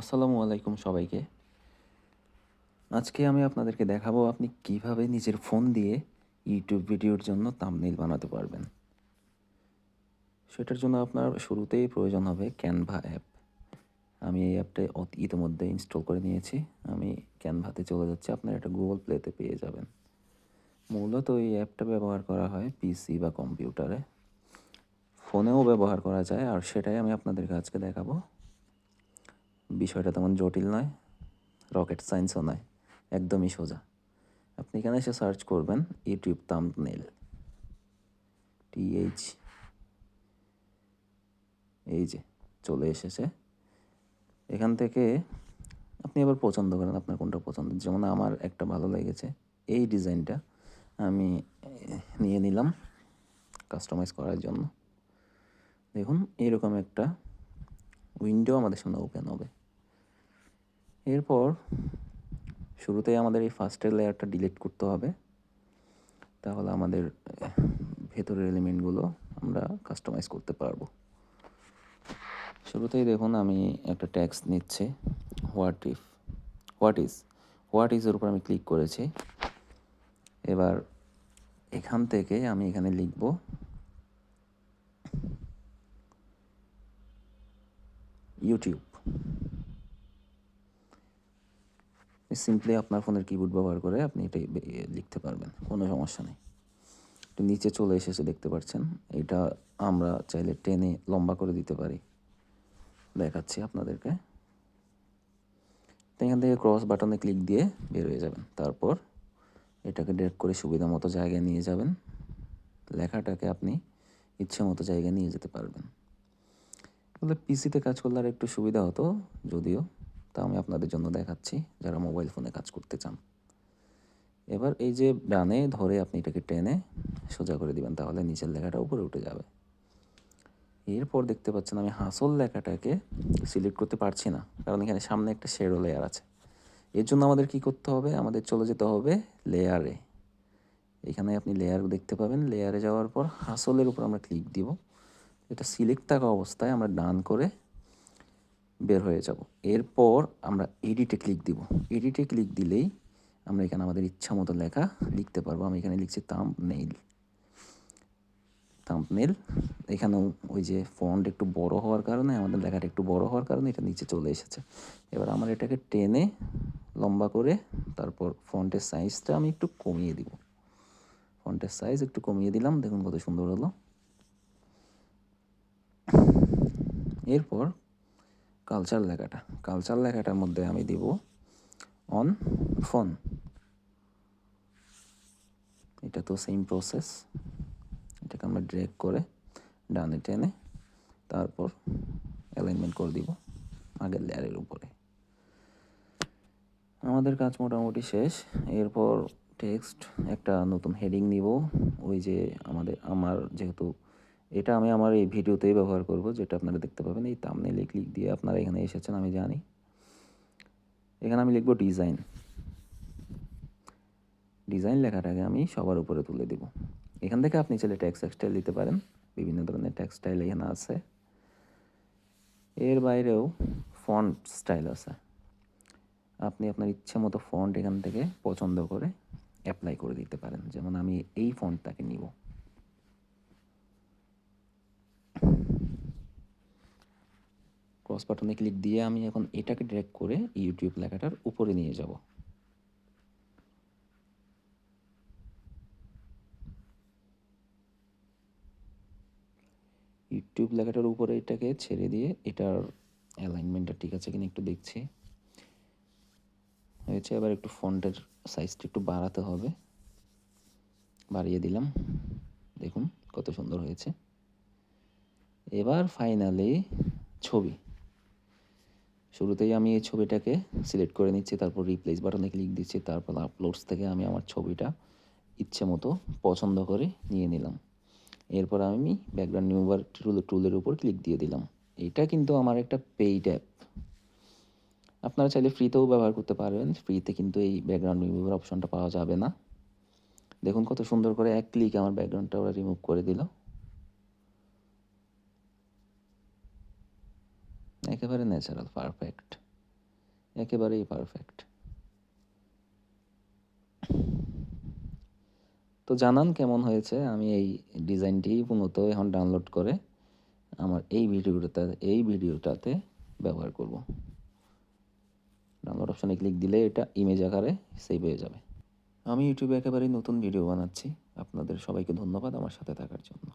আসসালামু আলাইকুম সবাইকে। আজকে আমি আপনাদেরকে দেখাবো আপনি কীভাবে নিজের ফোন দিয়ে ইউটিউব ভিডিওর জন্য তামনেল বানাতে পারবেন। সেটার জন্য আপনার শুরুতেই প্রয়োজন হবে ক্যানভা অ্যাপ আমি এই অ্যাপটা ইতিমধ্যে ইনস্টল করে নিয়েছি। আমি ক্যানভাতে চলে যাচ্ছি, আপনার এটা গুগল প্লেতে পেয়ে যাবেন। মূলত এই অ্যাপটা ব্যবহার করা হয় পিসি বা কম্পিউটারে ফোনেও ব্যবহার করা যায়, আর সেটাই আমি আপনাদেরকে আজকে দেখাবো। বিষয়টা তেমন জটিল নয় রকেট সায়েন্সও নয়, একদমই সোজা। আপনি এখানে এসে সার্চ করবেন ইউটিউব তাম্বনেল টিএইচ এই যে চলে এসেছে। এখান থেকে আপনি এবার পছন্দ করেন আপনার কোনটা পছন্দ। যেমন আমার একটা ভালো লেগেছে, এই ডিজাইনটা আমি নিয়ে নিলাম কাস্টমাইজ করার জন্য। দেখুন, এরকম একটা উইন্ডো আমাদের সামনে ওপেন হবে। এরপর শুরুতেই আমাদের এই ফার্স্টের লেয়ারটা ডিলিট করতে হবে। তাহলে আমাদের ভেতরের এলিমেন্টগুলো আমরা কাস্টমাইজ করতে পারব। শুরুতেই দেখুন আমি একটা ট্যাক্স নিচ্ছি what if what is what ইজের উপর আমি ক্লিক করেছি। এবার এখান থেকে আমি এখানে লিখব ইউটিউব সিম্পলি আপনার ফোনের কিবোর্ড ব্যবহার করে আপনি এটাই বে- এ, লিখতে পারবেন কোনো সমস্যা নেই। একটু নিচে চলে এসেছে দেখতে পাচ্ছেন এটা আমরা চাইলে টেনে লম্বা করে দিতে পারি। দেখাচ্ছি আপনাদেরকে। তো এখান থেকে ক্রস বাটনে ক্লিক দিয়ে বের হয়ে যাবেন। তারপর এটাকে ড্রেগ করে সুবিধা মতো জায়গায় নিয়ে যাবেন। লেখাটাকে আপনি ইচ্ছে মতো জায়গায় নিয়ে যেতে পারবেন। তাহলে পিসিতে কাজ করলে আর একটু সুবিধা হতো যদিও তা আমি আপনাদের জন্য দেখাচ্ছি যারা মোবাইল ফোনে কাজ করতে চান। এবার এই যে ডানে ধরে আপনি এটাকে টেনে সোজা করে দিবেন, তাহলে নিচের লেখাটা উপরে উঠে যাবে। এরপর দেখতে পাচ্ছেন আমি হাসল লেখাটাকে সিলেক্ট করতে পারছি না, কারণ এখানে সামনে একটা শেডো লেয়ার আছে। এর জন্য আমাদের কি করতে হবে? আমাদের চলে যেতে হবে লেয়ারে এখানে আপনি লেয়ার দেখতে পাবেন। লেয়ারে যাওয়ার পর হাসলের উপর আমরা ক্লিক দিব। এটা সিলেক্ট থাকা অবস্থায় আমরা ডান করে বের হয়ে যাব। এরপর আমরা এডিটে ক্লিক দিব। এডিটে ক্লিক দিলেই আমরা এখানে আমাদের ইচ্ছা মতো লেখা লিখতে পারব। আমি এখানে লিখছি তাম নেইল থাম্বনেল এখানেও ওই যে ফন্ট একটু বড় হওয়ার কারণে, আমাদের লেখাটা একটু বড় হওয়ার কারণে এটা নিচে চলে এসেছে। এবার আমার এটাকে টেনে লম্বা করে তারপর ফন্টের সাইজটা আমি একটু কমিয়ে দিব। ফন্টের সাইজ একটু কমিয়ে দিলাম। দেখুন কত সুন্দর হলো। এরপর কালচার লেখাটা। কালচার লেখাটার মধ্যে আমি দিব অন ফোন এটা তো সেম প্রসেস এটাকে আমরা ড্রেক করে ডানে টেনে তারপর অ্যালাইনমেন্ট করে দিব আগের লেয়ারের উপরে। আমাদের কাজ মোটামুটি শেষ। এরপর টেক্সট একটা নতুন হেডিং নিব। ওই যে আমাদের, আমার যেহেতু এটা আমি আমার এই ভিডিওতেই ব্যবহার করব, যেটা আপনারা দেখতে পাবেন। এই তামনেলে ক্লিক দিয়ে আপনারা এখানে এসেছেন, আমি জানি। এখানে আমি লিখব ডিজাইন ডিজাইন লেখাটাকে আমি সবার উপরে তুলে দিব। এখান থেকে আপনি চাইলে ট্যাক্স স্টাইল দিতে পারেন। বিভিন্ন ধরনের ট্যাক্স স্টাইল এখানে আছে। এর বাইরেও ফন্ট স্টাইল আছে। আপনি আপনার ইচ্ছে মতো ফন্ট এখান থেকে পছন্দ করে অ্যাপ্লাই করে দিতে পারেন। যেমন আমি এই ফন্টটাকে নিব। ক্রস বাটনে ক্লিক দিয়ে আমি এখন এটাকে ড্র্যাগ করে ইউটিউব লেখাটার উপরে নিয়ে যাব। ইউটিউব লেখাটার উপরে এটাকে ছেড়ে দিয়ে এটার অ্যালাইনমেন্টটা ঠিক আছে কিনা একটু দেখছি। হয়েছে, এবার একটু ফন্টের সাইজটা একটু বাড়াতে হবে। বাড়িয়ে দিলাম। দেখুন কত সুন্দর হয়েছে। এবার ফাইনালি ছবি। শুরুতেই আমি এই ছবিটাকে সিলেক্ট করে নিচ্ছি, তারপর রিপ্লেস বাটনে ক্লিক দিচ্ছি, তারপর আপলোডস থেকে আমি আমার ছবিটা ইচ্ছে মতো পছন্দ করে নিয়ে নিলাম। এরপর আমি ব্যাকগ্রাউন্ড টুল টুলের উপর ক্লিক দিয়ে দিলাম। এটা কিন্তু আমার একটা পেইড অ্যাপ আপনারা চাইলে ফ্রিতেও ব্যবহার করতে পারবেন। ফ্রিতে কিন্তু এই ব্যাকগ্রাউন্ড রিমুভার অপশনটা পাওয়া যাবে না। দেখুন কত সুন্দর করে এক ক্লিক আমার ব্যাকগ্রাউন্ডটা ওরা রিমুভ করে দিল। একেবারে ন্যাচারাল পারফেক্ট একেবারেই পারফেক্ট তো জানান কেমন হয়েছে? আমি এই ডিজাইনটি মূলত এখন ডাউনলোড করে আমার এই ভিডিওটা, এই ভিডিওটাতে ব্যবহার করব। ডাউনলোড অপশানে ক্লিক দিলে এটা ইমেজ আকারে সেভ হয়ে যাবে। আমি ইউটিউবে একেবারেই নতুন ভিডিও বানাচ্ছি। আপনাদের সবাইকে ধন্যবাদ আমার সাথে থাকার জন্য।